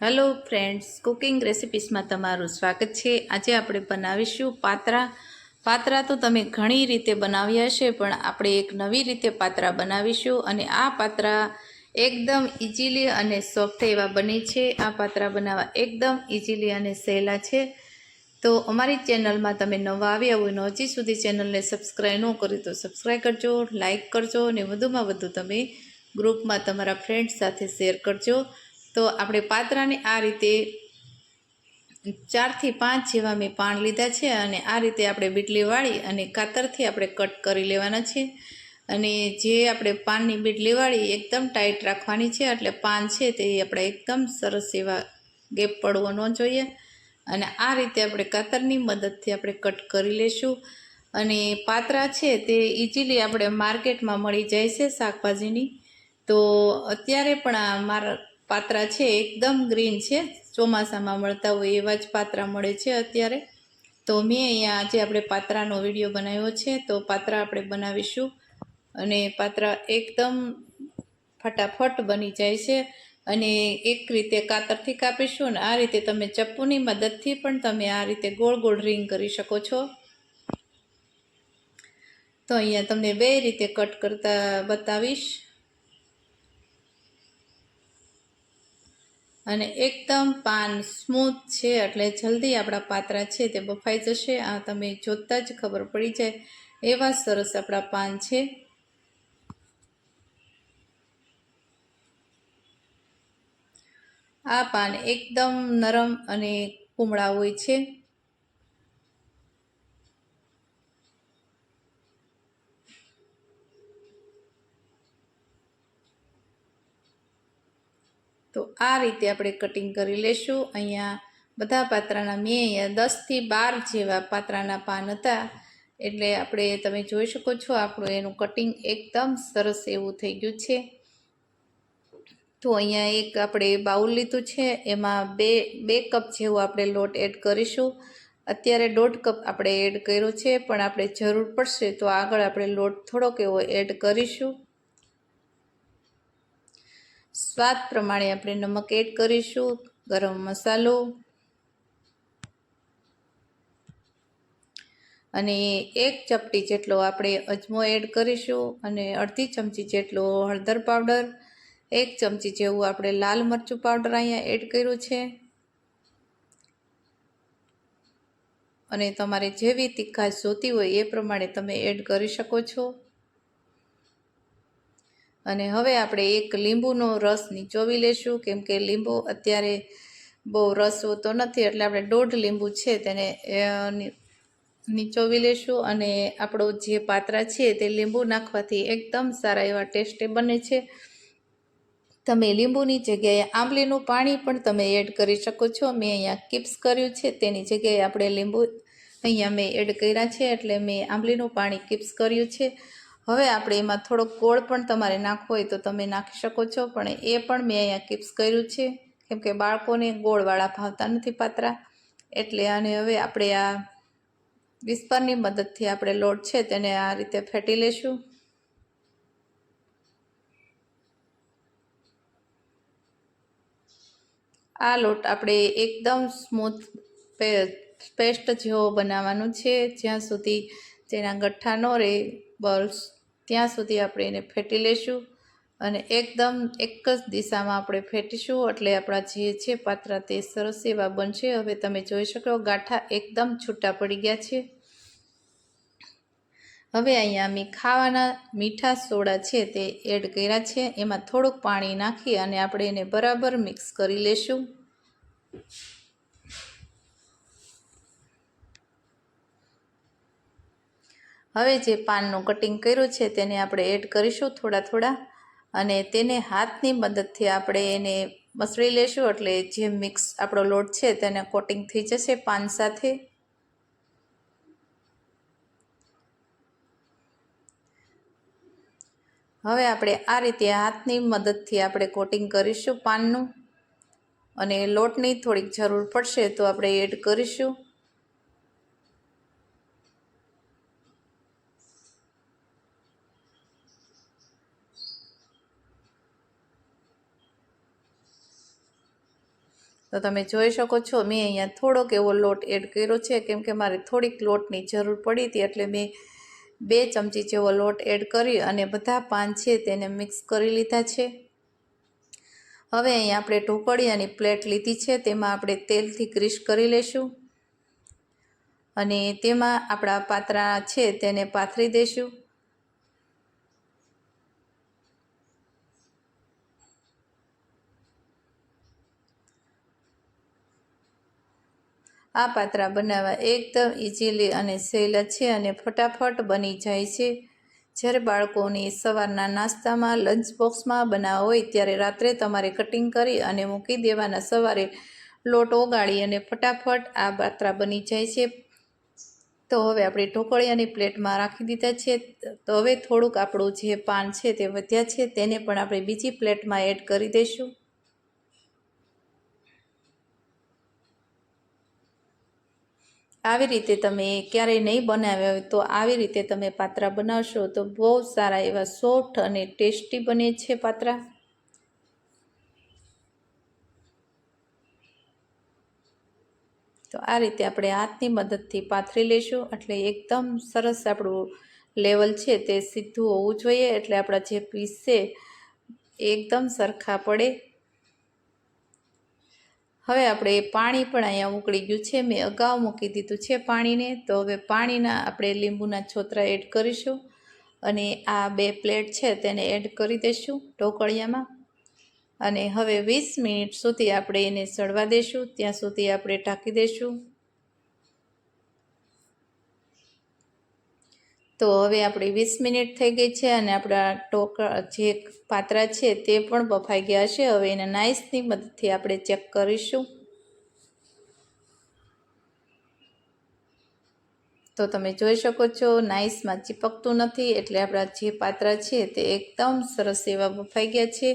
Hello friends cooking રેસિપીસમાં તમારું સ્વાગત છે. આજે આપણે બનાવીશું પાત્રા. પાત્રા તો તમે ઘણી રીતે બનાવ્યા હશે, પણ આપણે એક નવી રીતે પાત્રા બનાવીશું અને આ પાત્રા એકદમ ઇઝીલી અને સોફ્ટ એવા બને છે. આ પાત્રા બનાવવા એકદમ ઇઝીલી અને સહેલા છે. તો અમારી ચેનલમાં તમે નવા આવ્યા હોય ને હજી સુધી ચેનલને સબસ્ક્રાઈબ ન કરી તો સબસ્ક્રાઈબ કરજો લાઇક કરજો અને વધુમાં વધુ તમે ગ્રુપમાં તમારા ફ્રેન્ડ્સ સાથે શેર કરજો. તો આપણે પાત્રાને આ રીતે ચારથી પાંચ જેવા મેં પાન લીધા છે અને આ રીતે આપણે બીટલી વાળી અને કાતરથી આપણે કટ કરી લેવાના છે. અને જે આપણે પાનની બીટલી વાળી એકદમ ટાઈટ રાખવાની છે, એટલે પાન છે તે આપણે એકદમ સરસ એવા ગેપ પડવો ન જોઈએ. અને આ રીતે આપણે કાતરની મદદથી આપણે કટ કરી લેશું. અને પાત્રા છે તે ઇઝીલી આપણે માર્કેટમાં મળી જાય છે શાકભાજીની. તો અત્યારે પણ આ મારા પાત્રા છે, એકદમ ગ્રીન છે. ચોમાસામાં મળતા હોય એવા જ પાત્રા મળે છે અત્યારે. તો મેં અહીંયા આજે આપણે પાત્રાનો વીડિયો બનાવ્યો છે, તો પાત્રા આપણે બનાવીશું. અને પાત્રા એકદમ ફટાફટ બની જાય છે. અને એક રીતે કાતરથી કાપીશું અને આ રીતે તમે ચપ્પુની મદદથી પણ તમે આ રીતે ગોળ ગોળ રિંગ કરી શકો છો. તો અહીંયા તમને બે રીતે કટ કરતા બતાવીશ. અને એકદમ પાન સ્મૂથ છે, એટલે જલ્દી આપણા પાત્રા છે તે બફાઈ જશે. આ તમે જોતાં જ ખબર પડી જાય એવા સરસ આપણા પાન છે. આ પાન એકદમ નરમ અને કુમળા હોય છે. તો આ રીતે આપણે કટિંગ કરી લેશું. અહીંયા બધા પાત્રાના મેં અહીંયા દસથી બાર જેવા પાત્રાના પાન હતા. એટલે આપણે તમે જોઈ શકો છો, આપણું એનું કટિંગ એકદમ સરસ એવું થઈ ગયું છે. તો અહીંયા એક આપણે બાઉલ લીધું છે. એમાં બે બે કપ જેવો આપણે લોટ એડ કરીશું. અત્યારે દોઢ કપ આપણે એડ કર્યો છે, પણ આપણે જરૂર પડશે તો આગળ આપણે લોટ થોડોક એવો એડ કરીશું. સ્વાદ પ્રમાણે આપણે નમક એડ કરીશું, ગરમ મસાલો. અને એક ચપટી જેટલો આપણે અજમો એડ કરીશું અને અડધી ચમચી જેટલો હળદર પાવડર, એક ચમચી જેવું આપણે લાલ મરચું પાવડર અહીંયા એડ કર્યું છે. અને તમારે જેવી તીખાશ જોતી હોય એ પ્રમાણે તમે એડ કરી શકો છો. અને હવે આપણે એક લીંબુનો રસ નીચોવી લેશું, કેમ કે લીંબુ અત્યારે બહુ રસ હોતો નથી, એટલે આપણે દોઢ લીંબુ છે તેને નીચોવી લેશું અને આપણો જે પાત્રા છે તે લીંબુ નાખવાથી એકદમ સારા એવા ટેસ્ટે બને છે. તમે લીંબુની જગ્યાએ આંબલીનું પાણી પણ તમે એડ કરી શકો છો. મેં અહીંયા કિપ્સ કર્યું છે, તેની જગ્યાએ આપણે લીંબુ અહીંયા મેં એડ કર્યા છે, એટલે મેં આંબલીનું પાણી કિપ્સ કર્યું છે. હવે આપણે એમાં થોડોક ગોળ પણ તમારે નાખવો હોય તો તમે નાખી શકો છો, પણ એ પણ મેં અહીંયા કિપ્સ કર્યું છે. કેમ કે બાળકોને ગોળવાળા ભાવતા નથી પાત્રા. એટલે આને હવે આપણે આ વિસ્પરની મદદથી આપણે લોટ છે તેને આ રીતે ફેટી લેશું. આ લોટ આપણે એકદમ સ્મૂથ પેસ્ટ જેવો બનાવવાનું છે. જ્યાં સુધી તેના ગઠ્ઠા ન રહે બલ્સ ત્યાં સુધી આપણે એને ફેટી લેશું અને એકદમ એક જ દિશામાં આપણે ફેટીશું એટલે આપણા જે છે પાત્રા તે સરસ એવા બનશે. હવે તમે જોઈ શકો ગાંઠા એકદમ છૂટા પડી ગયા છે. હવે અહીંયા અમે ખાવાના મીઠા સોડા છે તે એડ કર્યા છે. એમાં થોડુંક પાણી નાખી અને આપણે એને બરાબર મિક્સ કરી લેશું. હવે જે પાનનું કટિંગ કર્યું છે તેને આપણે એડ કરીશું થોડા થોડા અને તેને હાથની મદદથી આપણે એને મસળી લેશું એટલે જે મિક્સ આપણો લોટ છે તેને કોટિંગ થઈ જશે પાન સાથે. હવે આપણે આ રીતે હાથની મદદથી આપણે કોટિંગ કરીશું પાનનું અને લોટની થોડીક જરૂર પડશે તો આપણે એડ કરીશું. તો તમે જોઈ શકો છો, મેં અહીંયા થોડોક એવો લોટ એડ કર્યો છે, કેમ કે મારે થોડીક લોટની જરૂર પડી હતી, એટલે મેં બે ચમચી જેવો લોટ એડ કરી અને બધા પાન છે તેને મિક્સ કરી લીધા છે. હવે અહીંયા આપણે ઢોકળિયાની પ્લેટ લીધી છે, તેમાં આપણે તેલથી ગ્રીસ કરી લેશું અને તેમાં આપણા પાત્રા છે તેને પાથરી દઈશું આ પાત્રા બનાવવા એકદમ ઇઝીલી અને સહેલા છે અને ફટાફટ બની જાય છે. જ્યારે બાળકોને સવારના નાસ્તામાં, લંચ બોક્સમાં બનાવવા હોય ત્યારે રાત્રે તમારે કટિંગ કરી અને મૂકી દેવાના સવારે લોટ ઓગાળી અને ફટાફટ આ પાત્રા બની જાય છે. તો હવે આપણે ઢોકળિયાની પ્લેટમાં રાખી દીધા છે. તો હવે થોડુંક આપણું જે પાન છે તે વધ્યા છે. તેને પણ આપણે બીજી પ્લેટમાં એડ કરી દઈશું. આવી રીતે તમે ક્યારેય નહીં બનાવ્યા હોય તો આવી રીતે તમે પાત્રા બનાવશો તો બહુ સારા એવા સોફ્ટ અને ટેસ્ટી બને છે પાત્રા. તો આ રીતે આપણે હાથની મદદથી પાથરી લઈશું એટલે એકદમ સરસ આપણું લેવલ છે તે સીધું હોવું જોઈએ. એટલે આપણા જે પીસ છે એકદમ સરખા પડે. હવે આપણે પાણી પણ અહીંયા ઉકળી ગયું છે. મેં અગાઉ મૂકી દીધું છે પાણીને. તો હવે પાણીના આપણે લીંબુના છોતરા એડ કરીશું અને આ બે પ્લેટ છે તેને એડ કરી દઈશું ઢોકળિયામાં. અને હવે વીસ મિનિટ સુધી આપણે એને સળવા દઈશું. ત્યાં સુધી આપણે ઢાંકી દઈશું. તો હવે આપણી વીસ મિનિટ થઈ ગઈ છે અને આપણા ટોક જે પાત્રા છે તે પણ બફાઈ ગયા છે. હવે એને નાઇસની મદદથી આપણે ચેક કરીશું. તો તમે જોઈ શકો છો નાઇસમાં ચીપકતું નથી એટલે આપણા જે પાત્રા છે તે એકદમ સરસ એવા બફાઈ ગયા છે.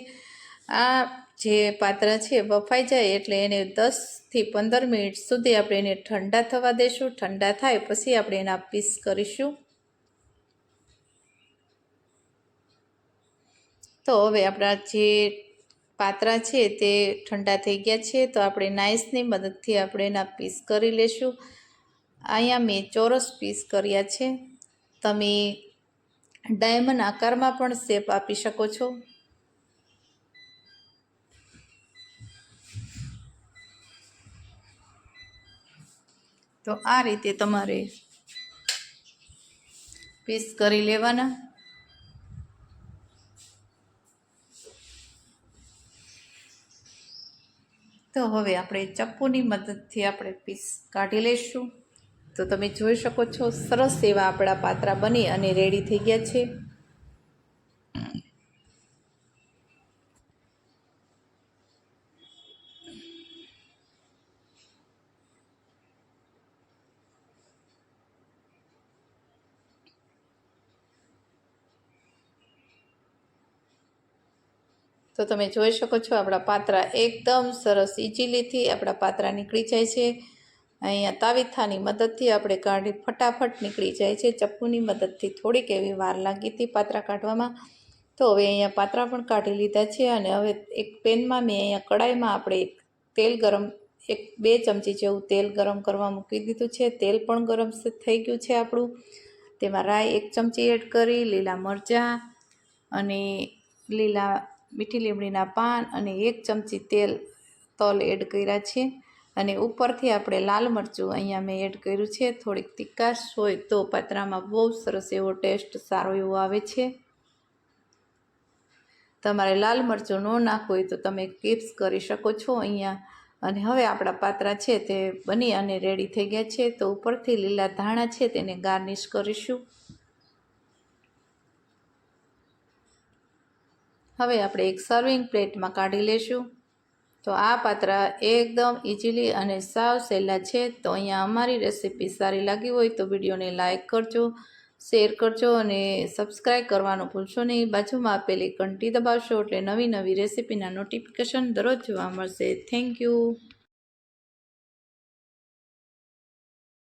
આ જે પાત્રા છે બફાઈ જાય એટલે એને દસથી પંદર મિનિટ સુધી આપણે એને ઠંડા થવા દઈશું ઠંડા થાય પછી આપણે એના પીસ કરીશું. તો હવે આપણા જે પાત્રા છે તે ઠંડા થઈ ગયા છે, તો આપણે નાઇસની મદદથી આપણે એના પીસ કરી લેશું. અહીંયા મેં ચોરસ પીસ કર્યા છે. તમે ડાયમંડ આકારમાં પણ શેપ આપી શકો છો. તો આ રીતે તમારે પીસ કરી લેવાના. તો હવે આપણે ચપ્પુની મદદથી આપણે પીસ કાઢી લઈશું. તો તમે જોઈ શકો છો, સરસ એવા આપણા પાત્રા બની અને રેડી થઈ ગયા છે. તો તમે જોઈ શકો છો, આપણા પાત્રા એકદમ સરસ ઇઝીલીથી આપણા પાત્રા નીકળી જાય છે. અહીંયા તાવીથાની મદદથી આપણે કાઢી ફટાફટ નીકળી જાય છે. ચપ્પુની મદદથી થોડીક એવી વાર લાગી હતી પાત્રા કાઢવામાં. તો હવે અહીંયા પાત્રા પણ કાઢી લીધા છે અને હવે એક પેનમાં મેં અહીંયા કડાઈમાં આપણે તેલ ગરમ, એક બે ચમચી જેવું તેલ ગરમ કરવા મૂકી દીધું છે. તેલ પણ ગરમ થઈ ગયું છે આપણું. તેમાં રાઈ એક ચમચી એડ કરી, લીલા મરચાં અને લીલા મીઠી લીમડીના પાન અને એક ચમચી તેલ તલ એડ કર્યા છે. અને ઉપરથી આપણે લાલ મરચું અહીંયા મેં એડ કર્યું છે. થોડીક તિકાશ હોય તો પાત્રામાં બહુ સરસ એવો ટેસ્ટ સારો એવો આવે છે. તમારે લાલ મરચું ન નાખવું હોય તો તમે કિપ્સ કરી શકો છો અહીંયા. અને હવે આપણા પાત્રા છે તે બની અને રેડી થઈ ગયા છે. તો ઉપરથી લીલા ધાણા છે તેને ગાર્નિશ કરીશું. હવે આપણે એક સર્વિંગ પ્લેટમાં કાઢી લેશું. તો આ પાત્રા એકદમ ઇઝીલી અને સાવ સહેલા છે. તો અહીંયા અમારી રેસીપી સારી લાગી હોય તો વિડીયોને લાઇક કરજો શેર કરજો અને સબસ્ક્રાઈબ કરવાનું ભૂલશો નહીં. બાજુમાં આપેલી ઘંટી દબાવશો એટલે નવી નવી રેસીપીના નોટિફિકેશન દરરોજ જોવા મળશે. Thank you